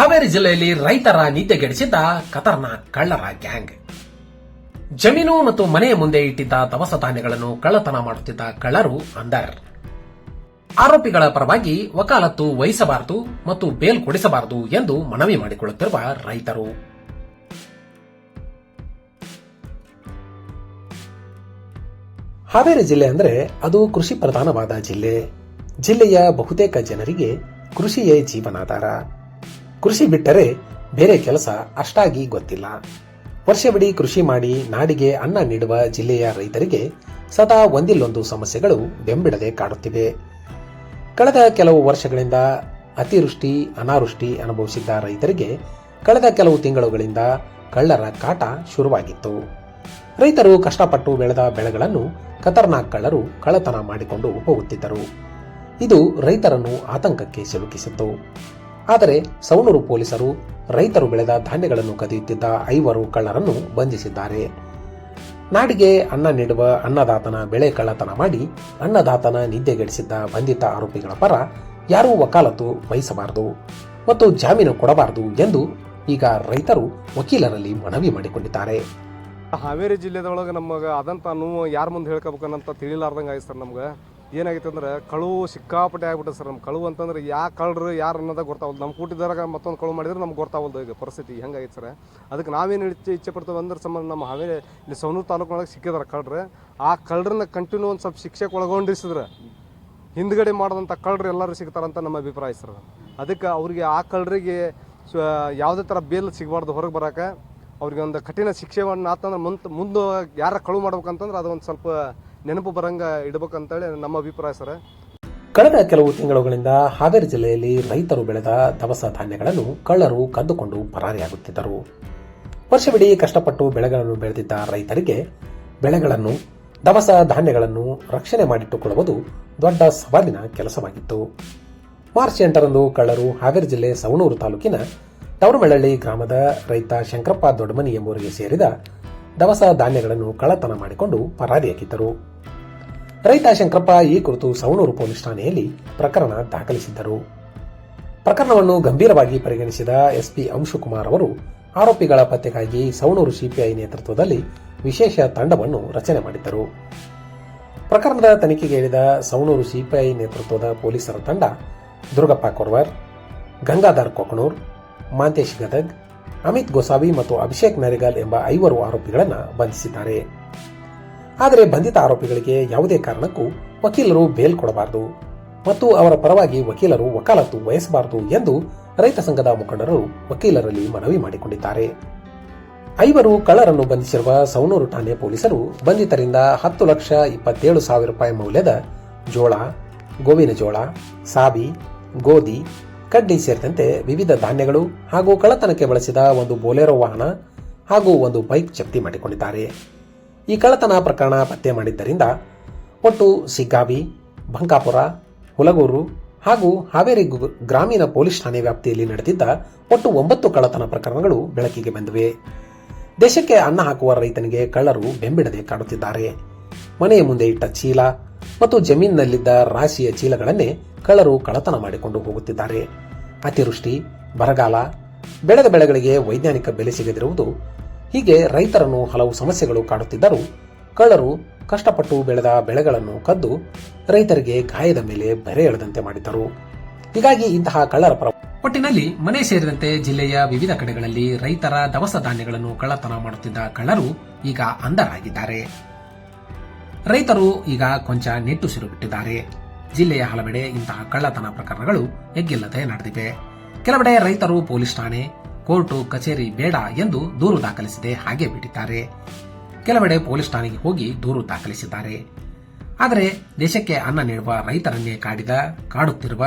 ಹಾವೇರಿ ಜಿಲ್ಲೆಯಲ್ಲಿ ರೈತರ ನಿದ್ದೆಗೆಡಿಸಿದ್ದ ಖತರ್ನಾಕ್ ಕಳ್ಳರ ಗ್ಯಾಂಗ್. ಜಮೀನು ಮತ್ತು ಮನೆಯ ಮುಂದೆ ಇಟ್ಟಿದ್ದ ದವಸ ಧಾನ್ಯಗಳನ್ನು ಕಳ್ಳತನ ಮಾಡುತ್ತಿದ್ದ ಕಳ್ಳರು ಅಂದರ್. ಆರೋಪಿಗಳ ಪರವಾಗಿ ವಕಾಲತ್ತು ವಹಿಸಬಾರದು ಮತ್ತು ಬೇಲ್ ಕೊಡಿಸಬಾರದು ಎಂದು ಮನವಿ ಮಾಡಿಕೊಳ್ಳುತ್ತಿರುವ ರೈತರು. ಹಾವೇರಿ ಜಿಲ್ಲೆ ಅಂದರೆ ಅದು ಕೃಷಿ ಪ್ರಧಾನವಾದ ಜಿಲ್ಲೆ. ಜಿಲ್ಲೆಯ ಬಹುತೇಕ ಜನರಿಗೆ ಕೃಷಿಯೇ ಜೀವನಾಧಾರ. ಕೃಷಿ ಬಿಟ್ಟರೆ ಬೇರೆ ಕೆಲಸ ಅಷ್ಟಾಗಿ ಗೊತ್ತಿಲ್ಲ. ವರ್ಷವಿಡೀ ಕೃಷಿ ಮಾಡಿ ನಾಡಿಗೆ ಅನ್ನ ನೀಡುವ ಜಿಲ್ಲೆಯ ರೈತರಿಗೆ ಸದಾ ಒಂದಿಲ್ಲೊಂದು ಸಮಸ್ಯೆಗಳು ಬೆಂಬಿಡದೆ ಕಾಡುತ್ತಿವೆ. ಕಳೆದ ಕೆಲವು ವರ್ಷಗಳಿಂದ ಅತಿವೃಷ್ಟಿ, ಅನಾವೃಷ್ಟಿ ಅನುಭವಿಸಿದ್ದ ರೈತರಿಗೆ ಕಳೆದ ಕೆಲವು ತಿಂಗಳುಗಳಿಂದ ಕಳ್ಳರ ಕಾಟ ಶುರುವಾಗಿತ್ತು. ರೈತರು ಕಷ್ಟಪಟ್ಟು ಬೆಳೆದ ಬೆಳೆಗಳನ್ನು ಖತರ್ನಾಕ್ ಕಳ್ಳರು ಕಳ್ಳತನ ಮಾಡಿಕೊಂಡು ಹೋಗುತ್ತಿದ್ದರು. ಇದು ರೈತರನ್ನು ಆತಂಕಕ್ಕೆ ಸಿಲುಕಿಸಿತ್ತು. ಆದರೆ ಸವಣೂರು ಪೊಲೀಸರು ರೈತರು ಬೆಳೆದ ಧಾನ್ಯಗಳನ್ನು ಕದಿಯುತ್ತಿದ್ದ ಐವರು ಕಳ್ಳರನ್ನು ಬಂಧಿಸಿದ್ದಾರೆ. ನಾಡಿಗೆ ಅನ್ನ ನೀಡುವ ಅನ್ನದಾತನ ಬೆಳೆ ಕಳ್ಳತನ ಮಾಡಿ ಅನ್ನದಾತನ ನಿದ್ದೆಗೆಡಿಸಿದ್ದ ಬಂಧಿತ ಆರೋಪಿಗಳ ಪರ ಯಾರೂ ವಕಾಲತ್ತು ವಹಿಸಬಾರದು ಮತ್ತು ಜಾಮೀನು ಕೊಡಬಾರದು ಎಂದು ಈಗ ರೈತರು ವಕೀಲರಲ್ಲಿ ಮನವಿ ಮಾಡಿಕೊಂಡಿದ್ದಾರೆ. ಹಾವೇರಿ ಜಿಲ್ಲೆದೊಳಗೆ ನಮಗೆ ಅದಂತ ನೋವು ಯಾರ ಮುಂದೆ ಹೇಳ್ಕೋಬೇಕನ್ನಂತ ತಿಳಿಲಾರ್ದಂಗೆ ಆಯ್ತು ಸರ್ ನಮ್ಗೆ. ಏನಾಗೈತೆ ಅಂದ್ರೆ ಕಳುವು ಸಿಕ್ಕಾಪಟ್ಟೆ ಆಗ್ಬಿಟ್ಟೆ ಸರ್ ನಮ್ಮ ಕಳುವು ಅಂತಂದ್ರೆ ಯಾ ಕಳ್ಳರು ಯಾರು ಅನ್ನೋದಾಗ ಗೊತ್ತಾವಲ್ದು ನಮ್ಮ ಕೂಟಿದ್ದಾಗ ಮತ್ತೊಂದು ಕಳುವು ಮಾಡಿದ್ರೆ ನಮ್ಗೆ ಗೊತ್ತಾವಲ್ದು ಈಗ ಪರಿಸ್ಥಿತಿ ಹೆಂಗಾಯ್ತು ಸರ್. ಅದಕ್ಕೆ ನಾವೇನು ಇಚ್ಛೆ ಇಚ್ಛೆ ಪಡ್ತೇವೆ ಅಂದ್ರೆ ಸಂಬಂಧ ನಮ್ಮ ಹಾವೇರಿ ಇಲ್ಲಿ ಸವನೂರು ತಾಲೂಕಿನೊಳಗೆ ಸಿಕ್ಕಿದಾರೆ ಕಳ್ಳರು. ಆ ಕಳ್ರನ್ನ ಕಂಟಿನ್ಯೂ ಒಂದು ಸ್ವಲ್ಪ ಶಿಕ್ಷೆಗೆ ಒಳಗೊಂಡಿಸಿದ್ರೆ ಹಿಂದ್ಗಡೆ ಮಾಡಿದಂಥ ಕಳ್ಳರು ಎಲ್ಲರೂ ಸಿಗ್ತಾರಂತ ನಮ್ಮ ಅಭಿಪ್ರಾಯ ಸರ್. ಅದಕ್ಕೆ ಅವ್ರಿಗೆ ಆ ಕಳ್ಳರಿಗೆ ಯಾವುದೇ ಥರ ಬೇಲ್ ಸಿಗಬಾರ್ದು ಹೊರಗೆ ಬರೋಕೆ ಅವ್ರಿಗೆ ಒಂದು ಕಠಿಣ ಶಿಕ್ಷೆವನ್ನು ಆತಂದ್ರೆ ಮುಂದೆ ಮುಂದೆ ಯಾರ ಕಳುವು ಮಾಡ್ಬೇಕಂತಂದ್ರೆ ಅದು ಒಂದು ಸ್ವಲ್ಪ ನೆನಪು ಬರಂಗೆ ಇಡಬೇಕಂತೇಳಿ ನಮ್ಮ ಅಭಿಪ್ರಾಯ ಸರ್. ಕಳೆದ ಕೆಲವು ತಿಂಗಳುಗಳಿಂದ ಹಾವೇರಿ ಜಿಲ್ಲೆಯಲ್ಲಿ ರೈತರು ಬೆಳೆದ ದವಸ ಧಾನ್ಯಗಳನ್ನು ಕಳ್ಳರು ಕದ್ದುಕೊಂಡು ಪರಾರಿಯಾಗುತ್ತಿದ್ದರು. ವರ್ಷವಿಡೀ ಕಷ್ಟಪಟ್ಟು ಬೆಳೆಗಳನ್ನು ಬೆಳೆದಿದ್ದ ರೈತರಿಗೆ ಬೆಳೆಗಳನ್ನು ದವಸ ಧಾನ್ಯಗಳನ್ನು ರಕ್ಷಣೆ ಮಾಡಿಟ್ಟುಕೊಳ್ಳುವುದು ದೊಡ್ಡ ಸವಾಲಿನ ಕೆಲಸವಾಗಿತ್ತು. ಮಾರ್ಚ್ ಎಂಟರಂದು ಕಳ್ಳರು ಹಾವೇರಿ ಜಿಲ್ಲೆ ಸವಣೂರು ತಾಲೂಕಿನ ತವರುಮಳ್ಳಳ್ಳಿ ಗ್ರಾಮದ ರೈತ ಶಂಕರಪ್ಪ ದೊಡ್ಡಮನಿ ಎಂಬುವರಿಗೆ ಸೇರಿದ ದವಸ ಧಾನ್ಯಗಳನ್ನು ಕಳ್ಳತನ ಮಾಡಿಕೊಂಡು ಪರಾರಿಯಾಗಿದ್ದರು ರೈತ ಶಂಕರಪ್ಪ ಈ ಕುರಿತು ಸವಣೂರು ಪೊಲೀಸ್ ಠಾಣೆಯಲ್ಲಿ ಪ್ರಕರಣ ದಾಖಲಿಸಿದ್ದರು. ಪ್ರಕರಣವನ್ನು ಗಂಭೀರವಾಗಿ ಪರಿಗಣಿಸಿದ ಎಸ್ಪಿ ಅಂಶುಕುಮಾರ್ ಅವರು ಆರೋಪಿಗಳ ಪತ್ತೆಗಾಗಿ ಸವಣೂರು ಸಿಪಿಐ ನೇತೃತ್ವದಲ್ಲಿ ವಿಶೇಷ ತಂಡವನ್ನು ರಚನೆ ಮಾಡಿದ್ದರು. ಪ್ರಕರಣದ ತನಿಖೆಗೆ ಇಳಿದ ಸವಣೂರು ಸಿಪಿಐ ನೇತೃತ್ವದ ಪೊಲೀಸರ ತಂಡ ದುರ್ಗಪ್ಪ ಕೊರ್ವರ್, ಗಂಗಾಧರ್ ಕೊಕಣೂರ್ ಮಾಂತೇಶ್ ಗದಗ್ ಅಮಿತ್ ಗೋಸಾವಿ ಮತ್ತು ಅಭಿಷೇಕ್ ನರಿಗಾಲ್ ಎಂಬ ಐವರು ಆರೋಪಿಗಳನ್ನು ಬಂಧಿಸಿದ್ದಾರೆ. ಆದರೆ ಬಂಧಿತ ಆರೋಪಿಗಳಿಗೆ ಯಾವುದೇ ಕಾರಣಕ್ಕೂ ವಕೀಲರು ಬೇಲ್ ಕೊಡಬಾರದು ಮತ್ತು ಅವರ ಪರವಾಗಿ ವಕೀಲರು ವಕಾಲತ್ತು ವಹಿಸಬಾರದು ಎಂದು ರೈತ ಸಂಘದ ಮುಖಂಡರು ವಕೀಲರಲ್ಲಿ ಮನವಿ ಮಾಡಿಕೊಂಡಿದ್ದಾರೆ. ಐವರು ಕಳ್ಳರನ್ನು ಬಂಧಿಸಿರುವ ಸೌನೂರು ಠಾಣೆ ಪೊಲೀಸರು ಬಂಧಿತರಿಂದ ಹತ್ತು ಲಕ್ಷ ಇಪ್ಪತ್ತೇಳು ಸಾವಿರ ರೂಪಾಯಿ ಮೌಲ್ಯದ ಜೋಳ, ಗೋವಿನ ಜೋಳ, ಸಾಬಿ, ಗೋಧಿ ಕಡ್ಡಿ ಸೇರಿದಂತೆ ವಿವಿಧ ಧಾನ್ಯಗಳು ಹಾಗೂ ಕಳ್ಳತನಕ್ಕೆ ಬಳಸಿದ ಒಂದು ಬೋಲೆರೋ ವಾಹನ ಹಾಗೂ ಒಂದು ಬೈಕ್ ಜಪ್ತಿ ಮಾಡಿಕೊಂಡಿದ್ದಾರೆ. ಈ ಕಳ್ಳತನ ಪ್ರಕರಣ ಪತ್ತೆ ಮಾಡಿದ್ದರಿಂದ ಒಟ್ಟು ಸಿಗ್ಗಾವಿ, ಬಂಕಾಪುರ, ಹುಲಗೂರು ಹಾಗೂ ಹಾವೇರಿ ಗ್ರಾಮೀಣ ಪೊಲೀಸ್ ಠಾಣೆ ವ್ಯಾಪ್ತಿಯಲ್ಲಿ ನಡೆದಿದ್ದ ಒಟ್ಟು ಒಂಬತ್ತು ಕಳ್ಳತನ ಪ್ರಕರಣಗಳು ಬೆಳಕಿಗೆ ಬಂದಿವೆ. ದೇಶಕ್ಕೆ ಅನ್ನ ಹಾಕುವ ರೈತನಿಗೆ ಕಳ್ಳರು ಬೆಂಬಿಡದೆ ಕಾಡುತ್ತಿದ್ದಾರೆ. ಮನೆಯ ಮುಂದೆ ಇಟ್ಟ ಚೀಲ ಮತ್ತು ಜಮೀನಿನಲ್ಲಿದ್ದ ರಾಶಿಯ ಚೀಲಗಳನ್ನೇ ಕಳ್ಳರು ಕಳತನ ಮಾಡಿಕೊಂಡು ಹೋಗುತ್ತಿದ್ದಾರೆ. ಅತಿವೃಷ್ಟಿ, ಬರಗಾಲ, ಬೆಳೆದ ಬೆಳೆಗಳಿಗೆ ವೈಜ್ಞಾನಿಕ ಬೆಲೆ ಸಿಗದಿರುವುದು, ಹೀಗೆ ರೈತರನ್ನು ಹಲವು ಸಮಸ್ಯೆಗಳು ಕಾಡುತ್ತಿದ್ದರೂ ಕಳ್ಳರು ಕಷ್ಟಪಟ್ಟು ಬೆಳೆದ ಬೆಳೆಗಳನ್ನು ಕದ್ದು ರೈತರಿಗೆ ಗಾಯದ ಮೇಲೆ ಬೆರೆ ಎಳೆದಂತೆ ಮಾಡಿದ್ದರು. ಹೀಗಾಗಿ ಇಂತಹ ಕಳ್ಳರ ಒಟ್ಟಿನಲ್ಲಿ ಮನೆ ಸೇರಿದಂತೆ ಜಿಲ್ಲೆಯ ವಿವಿಧ ಕಡೆಗಳಲ್ಲಿ ರೈತರ ದವಸ ಧಾನ್ಯಗಳನ್ನು ಕಳ್ಳತನ ಮಾಡುತ್ತಿದ್ದ ಕಳ್ಳರು ಈಗ ಅಂಧರಾಗಿದ್ದಾರೆ. ರೈತರು ಈಗ ಕೊಂಚ ನಿಟ್ಟುಸಿರು ಬಿಟ್ಟಿದ್ದಾರೆ ಜಿಲ್ಲೆಯ ಹಲವೆಡೆ ಇಂತಹ ಕಳ್ಳತನ ಪ್ರಕರಣಗಳು ಎಗ್ಗಿಲ್ಲದೆ ನಡೆದಿವೆ. ಕೆಲವೆಡೆ ರೈತರು ಪೊಲೀಸ್ ಠಾಣೆ, ಕೋರ್ಟು, ಕಚೇರಿ ಬೇಡ ಎಂದು ದೂರು ದಾಖಲಿಸದೆ ಹಾಗೆ ಬಿಟ್ಟಿದ್ದಾರೆ. ಕೆಲವೆಡೆ ಪೊಲೀಸ್ ಠಾಣೆಗೆ ಹೋಗಿ ದೂರು ದಾಖಲಿಸಿದ್ದಾರೆ. ಆದರೆ ದೇಶಕ್ಕೆ ಅನ್ನ ನೀಡುವ ರೈತರನ್ನೇ ಕಾಡಿದ, ಕಾಡುತ್ತಿರುವ,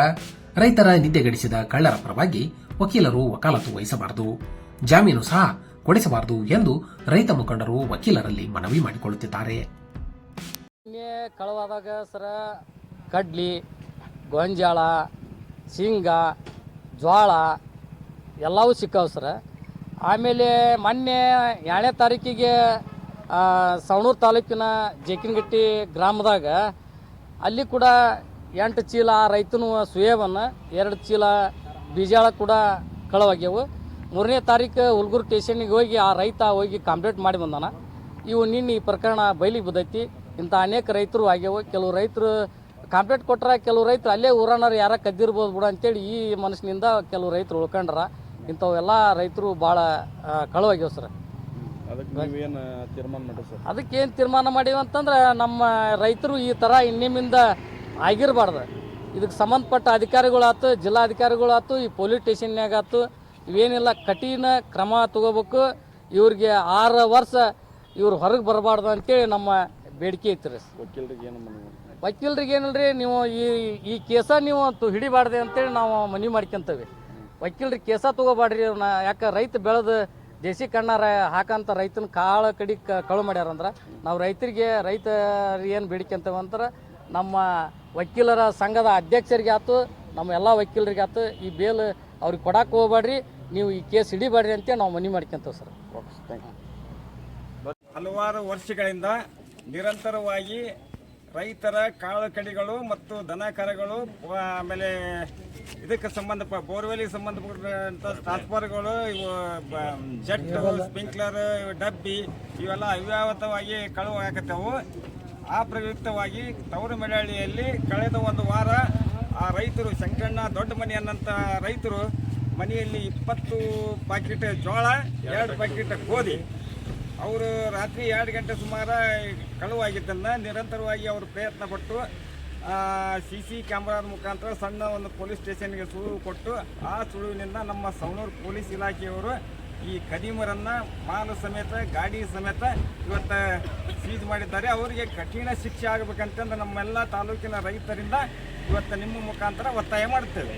ರೈತರ ನಿದ್ದೆಗೆಡಿಸಿದ ಕಳ್ಳರ ಪರವಾಗಿ ವಕೀಲರು ವಕಾಲತ್ತು ವಹಿಸಬಾರದು. ಜಾಮೀನು ಸಹ ಕೊಡಿಸಬಾರದು ಎಂದು ರೈತ ಮುಖಂಡರು ವಕೀಲರಲ್ಲಿ ಮನವಿ ಮಾಡಿಕೊಳ್ಳುತ್ತಿದ್ದಾರೆ. ಎಣ್ಣೆ ಕಳವಾದಾಗ ಸರ ಕಡ್ಲಿ, ಗೊಂಜಾಳ, ಶೇಂಗಾ, ಜ್ವಾಳ ಎಲ್ಲವೂ ಸಿಕ್ಕಾವು ಸರ. ಆಮೇಲೆ ಮೊನ್ನೆ ಎರಡನೇ ತಾರೀಕಿಗೆ ಸವಣೂರು ತಾಲೂಕಿನ ಜೇಕಿನಗಟ್ಟಿ ಗ್ರಾಮದಾಗ ಅಲ್ಲಿ ಕೂಡ ಎಂಟು ಚೀಲ ರೈತನು ಸುಯೇವನ್ನ, ಎರಡು ಚೀಲ ಬೀಜಾಳ ಕೂಡ ಕಳವಾಗ್ಯವು. ಮೂರನೇ ತಾರೀಕು ಹುಲ್ಗೂರು ಸ್ಟೇಷನ್ಗೆ ಹೋಗಿ ಆ ರೈತ ಹೋಗಿ ಕಂಪ್ಲೇಂಟ್ ಮಾಡಿ ಬಂದಾನ. ಇವು ನಿನ್ನೆ ಈ ಪ್ರಕರಣ ಬಯಲಿಗೆ ಬಿದ್ದೈತಿ. ಇಂಥ ಅನೇಕ ರೈತರು ಆಗ್ಯವು. ಕೆಲವು ರೈತರು ಕಾಂಪ್ಲೇಟ್ ಕೊಟ್ಟರೆ ಕೆಲವು ರೈತರು ಅಲ್ಲೇ ಊರಾಣರು ಯಾರ ಕದ್ದಿರ್ಬೋದು ಬಿಡ ಅಂತೇಳಿ ಈ ಮನಸ್ಸಿನಿಂದ ಕೆಲವು ರೈತರು ಉಳ್ಕೊಂಡ್ರ. ಇಂಥವೆಲ್ಲ ರೈತರು ಭಾಳ ಕಳುವಾಗ್ಯಾವ ಸರ್. ಅದಕ್ಕೆ ಏನು ತೀರ್ಮಾನ ಮಾಡಿ ಸರ್? ಅದಕ್ಕೆ ಏನು ತೀರ್ಮಾನ ಮಾಡೀವಿ ಅಂತಂದ್ರೆ ನಮ್ಮ ರೈತರು ಈ ಥರ ಇನ್ನಿಮಿಂದ ಆಗಿರಬಾರ್ದು. ಇದಕ್ಕೆ ಸಂಬಂಧಪಟ್ಟ ಅಧಿಕಾರಿಗಳಾತು ಜಿಲ್ಲಾಧಿಕಾರಿಗಳಾಯ್ತು ಈ ಪೊಲೀಸ್ ಸ್ಟೇಷನ್ಯಾಗ ಆಯ್ತು ಇವೇನಿಲ್ಲ ಕಠಿಣ ಕ್ರಮ ತಗೋಬೇಕು. ಇವ್ರಿಗೆ ಆರು ವರ್ಷ ಇವ್ರು ಹೊರಗೆ ಬರಬಾರ್ದು ಅಂತೇಳಿ ನಮ್ಮ ಬೇಡಿಕೆ ಇತ್ತು ವಕೀಲರಿಗೆ ಏನು ಮನವಿ ವಕೀಲರಿಗೆ ಏನಲ್ರಿ ನೀವು ಈ ಈ ಕೇಸ ನೀವು ತು ಹಿಡಿಬಾರ್ದೆ ಅಂತೇಳಿ ನಾವು ಮನವಿ ಮಾಡ್ಕೊಂತೇವೆ. ವಕೀಲರಿಗೆ ಕೇಸ ತಗೋಬಾಡ್ರಿ ಅವ್ರನ್ನ ಯಾಕೆ ರೈತ ಬೆಳೆದು ದೇಸಿ ಕಣ್ಣಾರ ಹಾಕಂತ ರೈತನ ಕಾಳ ಕಡಿ ಕ ಕಳು ಮಾಡ್ಯಾರಂದ್ರೆ ನಾವು ರೈತರಿಗೆ ರೈತ ಏನು ಬೇಡಿಕೆಂತೇವೆ ಅಂದ್ರೆ ನಮ್ಮ ವಕೀಲರ ಸಂಘದ ಅಧ್ಯಕ್ಷರಿಗೆ ಆಯ್ತು ನಮ್ಮ ಎಲ್ಲ ವಕೀಲರಿಗೆ ಆಯ್ತು ಈ ಬೇಲ್ ಅವ್ರಿಗೆ ಕೊಡಕ್ಕೆ ಹೋಗ್ಬೇಡ್ರಿ ನೀವು ಈ ಕೇಸ್ ಹಿಡಿಬೇಡ್ರಿ ಅಂತೇಳಿ ನಾವು ಮನವಿ ಮಾಡ್ಕೊಂತೇವೆ ಸರ್. ಓಕೆ ಥ್ಯಾಂಕ್ ಯು ಹಲವಾರು ವರ್ಷಗಳಿಂದ ನಿರಂತರವಾಗಿ ರೈತರ ಕಾಳು ಕಡಿಗಳು ಮತ್ತು ದನ ಕರಗಳು ಆಮೇಲೆ ಇದಕ್ಕೆ ಸಂಬಂಧಪ ಬೋರ್ವೆಲ್ಗೆ ಸಂಬಂಧಪಟ್ಟಂಥ ಟ್ರಾನ್ಸ್ಫರ್ಗಳು ಇವು ಜೆಟ್ ಸ್ಪ್ರಿಂಕ್ಲರ್ ಡಬ್ಬಿ, ಇವೆಲ್ಲ ಅವ್ಯಾವತವಾಗಿ ಕಳುವು ಹಾಕತ್ತವು ಆ ಪ್ರಯುಕ್ತವಾಗಿ ತವರು ಮೆಡಹಳ್ಳಿಯಲ್ಲಿ ಕಳೆದ ಒಂದು ವಾರ ಆ ರೈತರು ಶಂಕಣ್ಣ ದೊಡ್ಡ ಮನೆ ಅನ್ನಂಥ ರೈತರು ಮನೆಯಲ್ಲಿ ಇಪ್ಪತ್ತು ಪ್ಯಾಕೆಟ್ ಜೋಳ, ಎರಡು ಪ್ಯಾಕೆಟ್ ಗೋಧಿ ಅವರು ರಾತ್ರಿ ಎರಡು ಗಂಟೆ ಸುಮಾರು ಕಳುವಾಗಿದ್ದನ್ನು ನಿರಂತರವಾಗಿ ಅವರು ಪ್ರಯತ್ನ ಪಟ್ಟು ಸಿ ಸಿ ಕ್ಯಾಮ್ರಾದ ಮುಖಾಂತರ ಸಣ್ಣ ಒಂದು ಪೊಲೀಸ್ ಸ್ಟೇಷನ್ಗೆ ಸುಳಿವು ಕೊಟ್ಟು, ಆ ಸುಳಿವಿನಿಂದ ನಮ್ಮ ಸವಣೂರು ಪೊಲೀಸ್ ಇಲಾಖೆಯವರು ಈ ಖದೀಮರನ್ನು, ಮಾಲು ಸಮೇತ, ಗಾಡಿ ಸಮೇತ ಇವತ್ತು ಸೀಜ್ ಮಾಡಿದ್ದಾರೆ. ಅವರಿಗೆ ಕಠಿಣ ಶಿಕ್ಷೆ ಆಗಬೇಕಂತಂದು ನಮ್ಮೆಲ್ಲ ತಾಲೂಕಿನ ರೈತರಿಂದ ಇವತ್ತು ನಿಮ್ಮ ಮುಖಾಂತರ ಒತ್ತಾಯ ಮಾಡುತ್ತೇವೆ